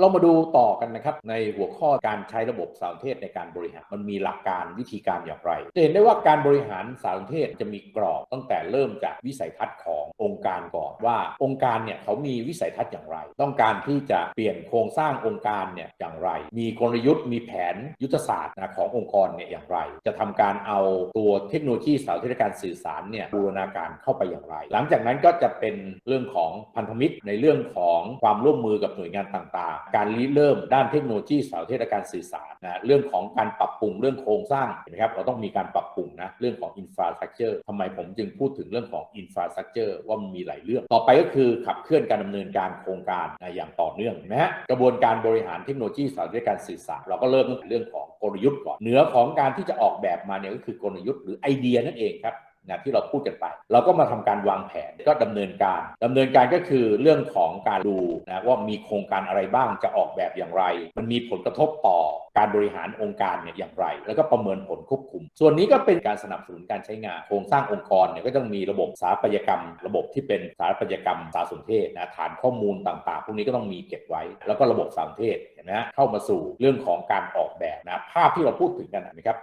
เรามาดูต่อกันนะครับในหัวข้อการใช้ระบบสารสนเทศในการบริหารมันมีหลักการวิธีการอย่างไรจะเห็นได้ว่าการบริหารสารสนเทศจะมีกรอบตั้งแต่เริ่มจากวิสัยทัศน์ขององค์การก่อนว่าองค์การเนี่ยเขามีวิสัยทัศน์อย่างไร ต้องการที่จะเปลี่ยนโครงสร้างองค์การเนี่ยอย่างไร มีกลยุทธ์มีแผนยุทธศาสตร์ขององค์กรเนี่ยอย่างไร จะทำการเอาตัวเทคโนโลยีสารสนเทศการสื่อสารเนี่ยบูรณาการเข้าไปอย่างไร หลังจากนั้นก็จะเป็นเรื่องของพันธมิตรในเรื่องของความร่วมมือกับหน่วยงานต่างการริเริ่มด้านเทคโนโลยีสารสนเทศการสื่อสารนะเรื่องของการปรับปรุงเรื่องโครงสร้างเห็นไหมครับเราต้องมีการปรับปรุงนะเรื่องของอินฟราสตรักเจอร์ทำไมผมจึงพูดถึงเรื่องของอินฟราสตรักเจอร์ว่ามันมีหลายเรื่อง ต่อไปก็คือขับเคลื่อนการดำเนินการโครงการนะอย่างต่อเนื่องเห็นไหมฮะกระบวนการบริหารเทคโนโลยีสารสนเทศการสื่อสาร เราก็เริ่มตั้งแต่เรื่องของกลยุทธ์ก่อนเหนือของการที่จะออกแบบมาเนี่ยก็คือกลยุทธ์หรือไอเดียนั่นเองครับ นะที่เราพูดกันไป เราก็มาทำการวางแผนก็ดำเนินการดำเนินการก็คือเรื่องของการดูนะว่ามีโครงการอะไรบ้างจะออกแบบอย่างไร มันมีผลกระทบต่อการบริหารองค์การเนี่ยอย่างไร แล้วก็ประเมินผลควบคุม ส่วนนี้ก็เป็นการสนับสนุนการใช้งาน โครงสร้างองค์กรเนี่ยก็ต้องมีระบบสถาปัตยกรรม ระบบที่เป็นสถาปัตยกรรมสารสนเทศนะฐานข้อมูลต่างๆ พวกนี้ก็ต้องมีเก็บไว้ แล้วก็ระบบสารสนเทศเห็นไหมฮะเข้ามาสู่เรื่องของการออกแบบนะภาพที่เราพูดถึงกันนะครับ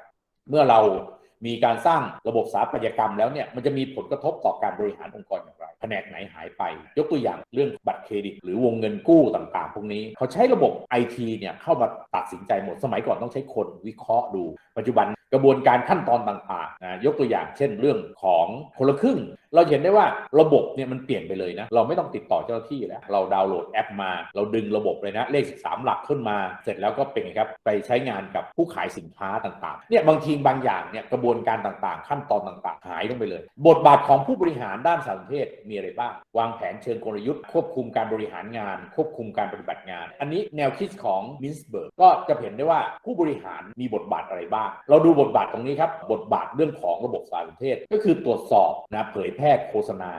เมื่อเรา มีการสร้างระบบสถาปัตยกรรมแล้วเนี่ยมันจะมีผลกระทบต่อการบริหารองค์กรอย่างไร แผนกไหนหายไป ยกตัวอย่างเรื่องบัตรเครดิต หรือวงเงินกู้ต่างๆ พวกนี้ เขาใช้ระบบไอทีเนี่ยเข้ามาตัดสินใจหมด สมัยก่อนต้องใช้คนวิเคราะห์ดู ปัจจุบันกระบวนการขั้นตอนต่างๆนะยกตัวอย่างเช่นเรื่องของคนละครึ่ง เราเห็นได้ว่าระบบเนี่ยมันเปลี่ยนไปเลยนะ เราไม่ต้องติดต่อเจ้าหน้าที่แล้ว เราดาวน์โหลดแอปมา เราดึงระบบเลยนะ เลข 13 หลักขึ้นมา เสร็จแล้วก็เป็นไงครับ ไปใช้งานกับผู้ขายสินค้าต่างๆ เนี่ยบางทีบางอย่างเนี่ยกระบวนการต่างๆ ขั้นตอนต่างๆ หายลงไปเลย บทบาทของผู้บริหารด้านสารสนเทศมีอะไรบ้าง วางแผนเชิงกลยุทธ์ ควบคุมการบริหารงาน ควบคุมการปฏิบัติงาน อันนี้แนวคิดของมินส์เบิร์กก็จะเห็นได้ว่าผู้บริหารมีบทบาทอะไรบ้าง เราดูบทบาทตรงนี้ครับ บทบาทเรื่องของระบบสารสนเทศก็คือตรวจสอบนะเผยแพร่โฆษณา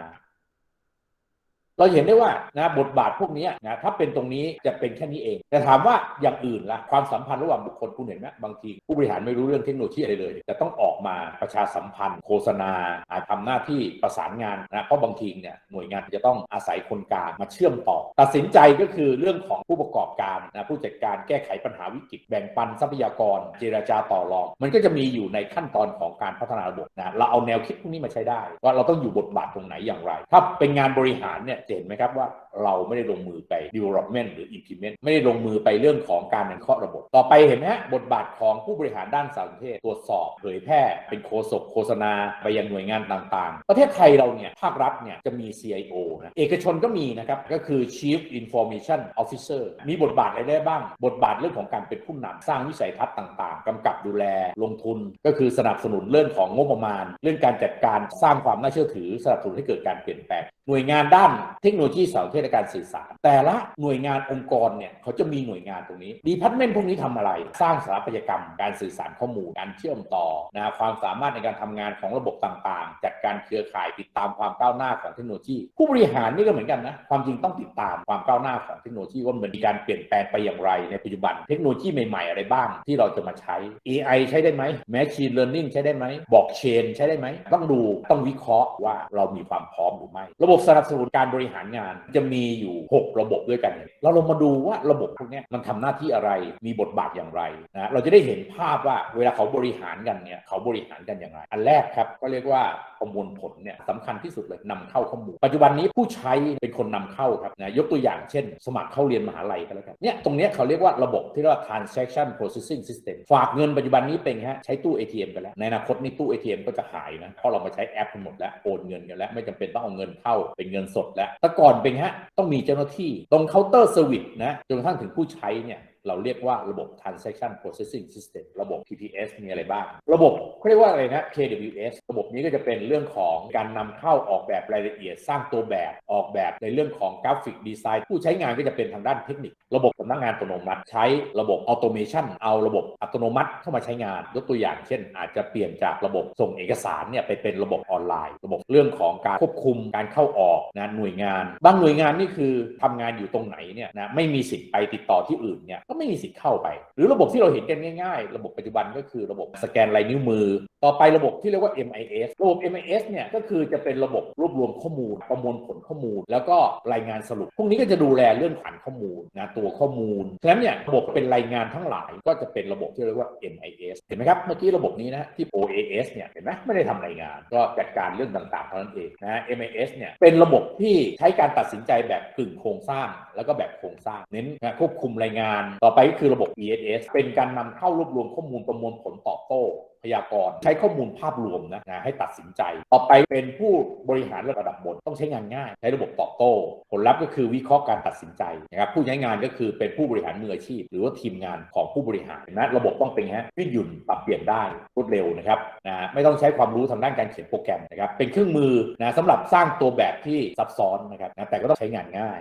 เราเห็นได้ว่านะบทบาทพวกนี้นะถ้าเป็นตรงนี้จะเป็นแค่นี้เอง แต่ถามว่าอย่างอื่นล่ะความสัมพันธ์ระหว่างบุคคลคุณเห็นไหมบางทีผู้บริหารไม่รู้เรื่องเทคโนโลยีอะไรเลย แต่ต้องออกมาประชาสัมพันธ์ โฆษณาอาจทำหน้าที่ประสานงานนะเพราะบางทีเนี่ยหน่วยงานจะต้องอาศัยคนกลางมาเชื่อมต่อ ตัดสินใจก็คือเรื่องของผู้ประกอบการนะผู้จัดการแก้ไขปัญหาวิกฤตแบ่งปันทรัพยากร เจราจาต่อรอง มันก็จะมีอยู่ในขั้นตอนของการพัฒนาระบบนะเราเอาแนวคิดพวกนี้มาใช้ได้ ว่าเราต้องอยู่บทบาทตรงไหนอย่างไร ถ้าเป็นงานบริหารเนี่ยเห็นไหมครับว่าเราไม่ได้ลงมือไป development หรือ implement ไม่ได้ลงมือไปเรื่องของการวิเคราะระบบ ต่อไปเห็นไหมฮะบทบาทของผู้บริหารด้านสารสนเทศตรวจสอบเผยแพร่เป็นโฆษกโฆษณาไปยังหน่วยงานต่างๆ ประเทศไทยเราเนี่ยภาครัฐเนี่ยจะมี CIO นะเอกชนก็มีนะครับก็คือ Chief Information Officer มีบทบาทอะไรได้บ้าง บทบาทเรื่องของการเป็นผู้นำสร้างวิสัยทัศน์ต่างๆกำกับดูแลลงทุน ก็คือสนับสนุนเรื่องของงบประมาณ เรื่องการจัดการสร้างความน่าเชื่อถือสนับสนุนให้เกิดการเปลี่ยนแปลงหน่วยงานด้านเทคโนโลยีสารสนเทศและการสื่อสาร แต่ละหน่วยงานองค์กรเนี่ยเขาจะมีหน่วยงานตรงนี้ดีพัฒเมนต์พวกนี้ทำอะไร สร้างสาปัตยกรรม การสื่อสารข้อมูลการเชื่อมต่อนะความสามารถในการทำงานของระบบต่างๆ จัดการเครือข่ายติดตามความก้าวหน้าของเทคโนโลยี ผู้บริหารนี่ก็เหมือนกันนะความจริงต้องติดตามความก้าวหน้าของเทคโนโลยีว่ามันมีการเปลี่ยนแปลงไปอย่างไรในปัจจุบันเทคโนโลยีใหม่ๆ อะไรบ้างที่เราจะมาใช้ AI ใช้ได้ไหม Machine Learning ใช้ได้ไหมบอกเชนใช้ได้ไหมต้องดูต้องวิเคราะห์ว่าเรามีความพร้อมหรือไม่ ระบบสนับสนุนการบริริหารงานจะมีอยู่ 6 ระบบด้วยกันเราลงมาดูว่าระบบพวกนี้มันทำหน้าที่อะไรมีบทบาทอย่างไรนะเราจะได้เห็นภาพว่าเวลาเขาบริหารกันเนี่ยเขาบริหารกันอย่างไร อันแรกครับก็เรียกว่าประมวลผลเนี่ยสำคัญที่สุดเลยนำเข้าข้อมูล ปัจจุบันนี้ผู้ใช้เป็นคนนำเข้าครับนะยกตัวอย่างเช่น สมัครเข้าเรียนมหาลัยก็แล้วกันเนี่ยตรงเนี้ยเขาเรียกว่าระบบที่เรียกว่า transaction processing system ฝากเงินปัจจุบันนี้เป็นฮะใช้ตู้ ATM กันแล้วในอนาคตนี่ตู้ ATM ก็จะหายนะเพราะเรามาใช้แอปกันหมดแล้วโอนเงินกันแล้วไม่จำเป็นต้องเอาเงินเข้าเป็นเงินสดแล้วแต่ก่อนเป็นฮะต้องมีเจ้าหน้าที่ตรงเคาน์เตอร์เซอร์วิสนะจนกระทั่งถึงผู้ใช้เนี่ย เราเรียกว่าระบบ transaction processing system ระบบ TPS มีอะไรบ้าง ระบบเขาเรียกว่าอะไรนะ KWS ระบบนี้ก็จะเป็นเรื่องของการนำเข้าออกแบบรายละเอียด สร้างตัวแบบออกแบบในเรื่องของกราฟิกดีไซน์ผู้ใช้งานก็จะเป็นทางด้านเทคนิค ระบบสำนักงานอัตโนมัติ ใช้ระบบออโตเมชันเอาระบบอัตโนมัติเข้ามาใช้งานยกตัวอย่าง เช่น อาจจะเปลี่ยนจากระบบส่งเอกสารเนี่ยไปเป็นระบบออนไลน์ ระบบเรื่องของการควบคุมการเข้าออกนะหน่วยงาน บางหน่วยงานนี่คือทำงานอยู่ตรงไหนเนี่ยนะไม่มีสิทธิ์ไปติดต่อที่อื่นเนี่ยก็ไม่มีสิทธิ์เข้าไป หรือระบบที่เราเห็นกันง่ายๆ ระบบปัจจุบันก็คือระบบสแกนลายนิ้วมือ ต่อไประบบที่เรียกว่า MIS ระบบ MIS เนี่ยก็คือจะเป็นระบบรวบรวมข้อมูล ประมวลผลข้อมูล แล้วก็รายงานสรุป พวกนี้ก็จะดูแลเรื่องฐานข้อมูลนะตัวข้อมูลฉะนั้นเนี่ยระบบเป็นรายงานทั้งหลายก็จะเป็นระบบที่เรียกว่า MIS เห็นไหมครับเมื่อกี้ระบบนี้นะที่ OAS เนี่ยเห็นไหมไม่ได้ทำรายงาน ก็จัดการเรื่องต่างๆเท่านั้นเองนะ MIS เนี่ยเป็นระบบที่ใช้การตัดสินใจแบบกึ่งโครงสร้าง แล้วก็แบบโครงสร้างเน้นควบคุมรายงานต่อไปก็คือระบบ ESS เป็นการนำเข้ารวบรวมข้อมูลประมวลผลตอบโต้ พยากรณ์ใช้ข้อมูลภาพรวมนะนะให้ตัดสินใจ ต่อไปเป็นผู้บริหารระดับบนต้องใช้งานง่าย ใช้ระบบตอบโต้ ผลลัพธ์ก็คือวิเคราะห์การตัดสินใจนะครับผู้ใช้งานก็คือเป็นผู้บริหารมืออาชีพ หรือว่าทีมงานของผู้บริหารนะระบบต้องเป็นฮะยืดหยุ่นปรับเปลี่ยนได้รวดเร็วนะครับนะไม่ต้องใช้ความรู้ทางด้านการเขียนโปรแกรมนะครับเป็นเครื่องมือนะสำหรับสร้างตัวแบบที่ซับซ้อนนะครับนะแต่ก็ต้องใช้งานง่าย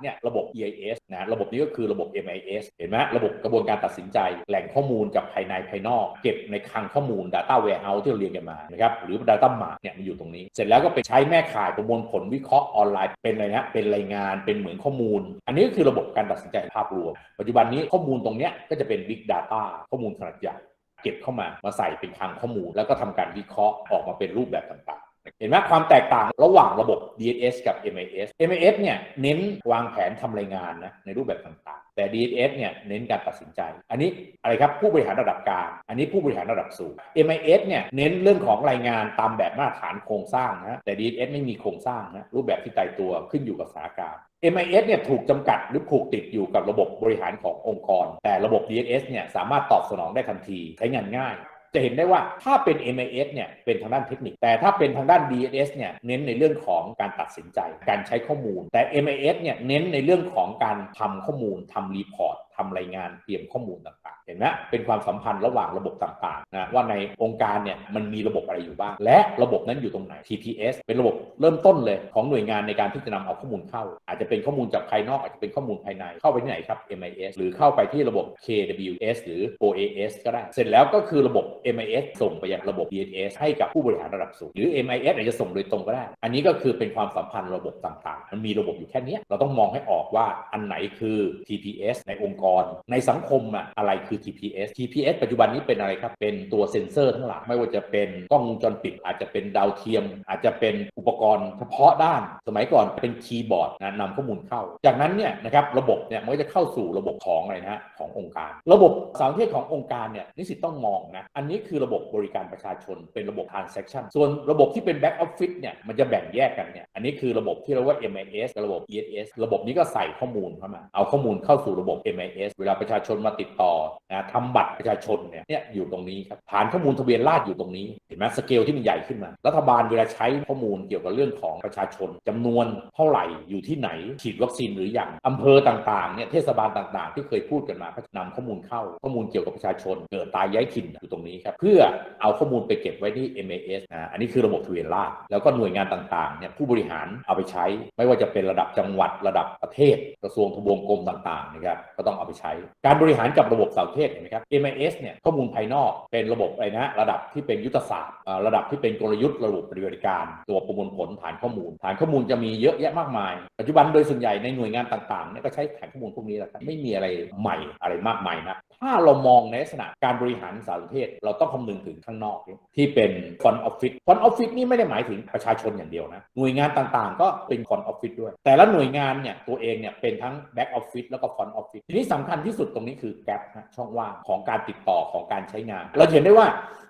เนี่ยระบบ EIS นะระบบนี้ก็คือระบบ MIS เห็นไหมระบบกระบวนการตัดสินใจ แหล่งข้อมูลกับภายในภายนอก เก็บในคลังข้อมูล Data Warehouse ที่เราเรียนกันมานะครับหรือ Data Mart เนี่ยมันอยู่ตรงนี้ เสร็จแล้วก็ไปใช้แม่ข่ายประมวลผลวิเคราะห์ออนไลน์เป็นอะไรนะเป็นรายงานเป็นเหมือนข้อมูล อันนี้ก็คือระบบการตัดสินใจภาพรวม ปัจจุบันนี้ข้อมูลตรงเนี้ยก็จะเป็น Big Data ข้อมูลขนาดใหญ่เก็บเข้ามามาใส่เป็นคลังข้อมูล แล้วก็ทำการวิเคราะห์ออกมาเป็นรูปแบบต่าง เห็นไหมความแตกต่างระหว่างระบบ DNS กับ MIS MIS เนี่ยเน้นวางแผนทำรายงานนะในรูปแบบต่างๆ แต่ DNS เนี่ยเน้นการตัดสินใจ อันนี้อะไรครับผู้บริหารระดับกลาง อันนี้ผู้บริหารระดับสูง MIS เนี่ยเน้นเรื่องของรายงานตามแบบมาตรฐานโครงสร้างนะแต่ DNS ไม่มีโครงสร้างนะรูปแบบที่ตายตัวขึ้นอยู่กับสถานการณ์ MIS เนี่ยถูกจำกัดหรือผูกติดอยู่กับระบบบริหารขององค์กร แต่ระบบ DNS เนี่ยสามารถตอบสนองได้ทันทีใช้งานง่าย จะเห็นได้ว่าถ้าเป็น MIS เนี่ยเป็นทางด้านเทคนิค แต่ถ้าเป็นทางด้าน DSS เนี่ยเน้นในเรื่องของการตัดสินใจ การใช้ข้อมูล แต่ MIS เนี่ยเน้นในเรื่องของการทำข้อมูลทำรีพอร์ตทำรายงานเตรียมข้อมูลต่างๆ ห็นไหมเป็นความสัมพันธ์ระหว่างระบบต่างๆนะว่าในองค์การเนี่ยมันมีระบบอะไรอยู่บ้าง และระบบนั้นอยู่ตรงไหน TPS เป็นระบบเริ่มต้นเลยของหน่วยงานในการที่จะนำเอาข้อมูลเข้า อาจจะเป็นข้อมูลจากภายนอกอาจจะเป็นข้อมูลภายในเข้าไปที่ไหนครับ MIS หรือเข้าไปที่ระบบ KWS หรือ OAS ก็ได้ เสร็จแล้วก็คือระบบ MIS ส่งไปยังระบบ DNS ให้กับผู้บริหารระดับสูง หรือ MIS อาจจะส่งโดยตรงก็ได้ อันนี้ก็คือเป็นความสัมพันธ์ระบบต่างๆ มันมีระบบอยู่แค่นี้เราต้องมองให้ออกว่าอันไหนคือ TPS ในองค์กร ในสังคมอะอะไรคือ TPS TPS ปัจจุบันนี้เป็นอะไรครับ เป็นตัวเซ็นเซอร์ทั้งหลายไม่ว่าจะเป็นกล้องวงจรปิด อาจจะเป็นดาวเทียม อาจจะเป็นอุปกรณ์เฉพาะด้าน สมัยก่อนเป็นคีย์บอร์ดนะนำข้อมูลเข้า จากนั้นเนี่ยนะครับระบบเนี่ยมันก็จะเข้าสู่ระบบของอะไรนะฮะขององค์การ ระบบสารเทศขององค์การเนี่ยนิสิตต้องมองนะอันนี้คือระบบบริการประชาชน เป็นระบบ transaction ส่วนระบบที่เป็น back office เนี่ยมันจะแบ่งแยกกันเนี่ยอันนี้คือระบบที่เรียกว่า MIS กับระบบ ESS ระบบนี้ก็ใส่ข้อมูลเข้ามาเอาข้อมูลเข้าสู่ระบบ MIS เวลาประชาชนมาติดต่อนะทำบัตรประชาชนเนี่ยเนี่ยอยู่ตรงนี้ครับฐานข้อมูลทะเบียนราษฎรอยู่ตรงนี้เห็นไหมสเกลที่มันใหญ่ขึ้นมา รัฐบาลเวลาใช้ข้อมูลเกี่ยวกับเรื่องของประชาชนจำนวนเท่าไหร่อยู่ที่ไหน ฉีดวัคซีนหรืออยังอำเภอต่างๆเนี่ยเทศบาลต่างๆ ที่เคยพูดกันมาก็นำข้อมูลเข้าข้อมูลเกี่ยวกับประชาชน เกิดตายย้ายถิ่นอยู่ตรงนี้ครับเพื่อเอาข้อมูลไปเก็บไว้ที่ MAS นะอันนี้คือระบบทะเบียนราษฎรแล้วก็หน่วยงานต่างๆเนี่ยผู้บริหารเอาไปใช้ ไม่ว่าจะเป็นระดับจังหวัดระดับประเทศ กระทรวงทบวงกรมต่างๆนะครับก็ต้องเอาไปใช้ การบริหารกับระบบเสาเทศเห็นไหมครับ MIS เนี่ยข้อมูลภายนอกเป็นระบบอะไรนะระดับที่เป็นยุทธศาสตร์ระดับที่เป็นกลยุทธ์ระบบปฏิบัติการ ตัวประมวลผลฐานข้อมูล ฐานข้อมูลจะมีเยอะแยะมากมาย ปัจจุบันโดยส่วนใหญ่ในหน่วยงานต่างๆเนี่ยก็ใช้ฐานข้อมูลพวกนี้แหละครับไม่มีอะไรใหม่อะไรมากมายนะถ้าเรามองในลักษณะการบริหารสารเทศ เราต้องคำนึงถึงข้างนอก ที่เป็นฟอนออฟฟิศฟอนออฟฟิศนี่ไม่ได้หมายถึงประชาชนอย่างเดียวนะหน่วยงานต่างๆ ก็เป็นฟอนออฟฟิศด้วย แต่ละหน่วยงานเนี่ยตัวเองเนี่ยเป็นทั้งแบ็กออฟฟิศแล้วก็ฟอนออฟฟิศทีนี้สำคัญที่สุดตรงนี้คือแกลนะช่องว่างของการติดต่อของการใช้งาน เราเห็นได้ว่า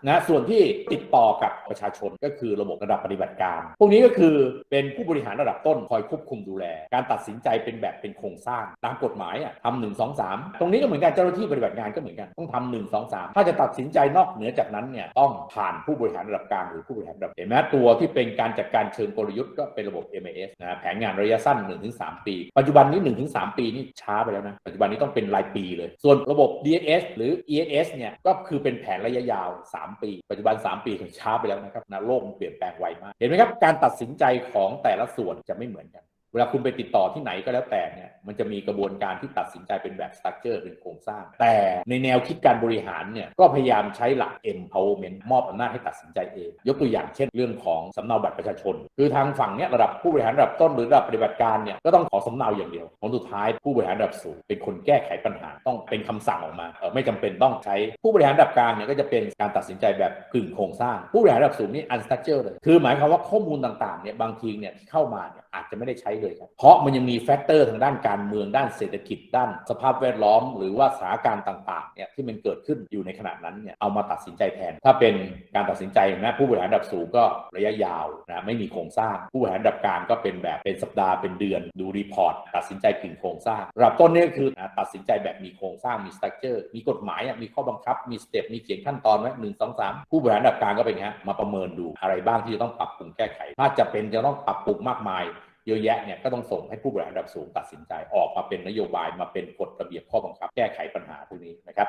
นะส่วนที่ติดต่อกับประชาชนก็คือระบบระดับปฏิบัติการ พวกนี้ก็คือเป็นผู้บริหารระดับต้นคอยควบคุมดูแล การตัดสินใจเป็นแบบเป็นโครงสร้างตามกฎหมายอะทำหนึ่งสองสามตรงนี้ก็เหมือนกันเจ้าหน้าที่ปฏิบัติงานก็เหมือนกันต้องทำหนึ่งสองสามถ้าจะตัดสินใจนอกเหนือจากนั้นเนี่ยต้องผ่านผู้บริหารระดับกลางหรือผู้บริหารระดับเห็นไหมตัวที่เป็นการจัดการเชิงกลยุทธ์ก็เป็นระบบ MAS นะแผนงานระยะสั้น 1-3 ปี ปัจจุบันนี้ 1-3 ปีนี่ช้าไปแล้วนะปัจจุบันนี้ต้องเป็นรายปีเลย ส่วนระบบ ES หรือ ESS เนี่ยก็คือเป็นแผนระยะยาว 3 ปี ปัจจุบัน 3 ปีถึงช้าไปแล้วนะครับนะโลกมันเปลี่ยนแปลงไวมาก เห็นไหมครับ การตัดสินใจของแต่ละส่วนจะไม่เหมือนกัน เวลาคุณไปติดต่อที่ไหนก็แล้วแต่เนี่ยมันจะมีกระบวนการที่ตัดสินใจเป็นแบบสตั๊กเจอร์เป็นโครงสร้าง แต่ในแนวคิดการบริหารเนี่ยก็พยายามใช้หลัก empowerment มอบอำนาจให้ตัดสินใจเอง ยกตัวอย่างเช่นเรื่องของสำเนาบัตรประชาชน คือทางฝั่งเนี้ยระดับผู้บริหารระดับต้นหรือระดับปฏิบัติการเนี่ยก็ต้องขอสำเนาอย่างเดียวผลสุดท้ายผู้บริหารระดับสูงเป็นคนแก้ไขปัญหาต้องเป็นคำสั่งออกมาเออไม่จำเป็นต้องใช้ผู้บริหารระดับกลางเนี่ยก็จะเป็นการตัดสินใจแบบกึ่งโครงสร้าง ผู้บริหารระดับสูงนี่ unstructured เลยคือหมายความว่าข้อมูลต่างๆเนี่ยบางทีเนี่ยที่เข้ามาเนี่ยอาจจะไม่ได้ใช้เลยครับเพราะมันยังมีแฟกเตอร์ทางด้านการเมืองด้านเศรษฐกิจด้านสภาพแวดล้อม หรือว่าสถานการณ์ต่างๆเนี่ยที่มันเกิดขึ้นอยู่ในขณะนั้นเนี่ยเอามาตัดสินใจแทน ถ้าเป็นการตัดสินใจนะผู้บริหารระดับสูงก็ระยะยาวนะไม่มีโครงสร้าง ผู้บริหารระดับกลางก็เป็นแบบเป็นสัปดาห์เป็นเดือนดูรีพอร์ตตัดสินใจกึ่งโครงสร้างระดับต้นนี่คือนะตัดสินใจแบบมีโครงสร้างมีสตรัคเจอร์มีกฎหมายมีข้อบังคับมีสเต็ปมีเขียนขั้นตอนไว้หนึ่งสองสามผู้บริหารระดับกลางก็เป็นไงฮะมาประเมินดูอะไรบ้างที่จะต้องปรับปรุงแก้ไข ถ้าจะเป็นจะต้องปรับปรุงมากมาย เยอะแยะเนี่ยก็ต้องส่งให้ผู้บริหารระดับสูงตัดสินใจออกมาเป็นนโยบายมาเป็นกฎระเบียบข้อบังคับแก้ไขปัญหาพวกนี้นะครับ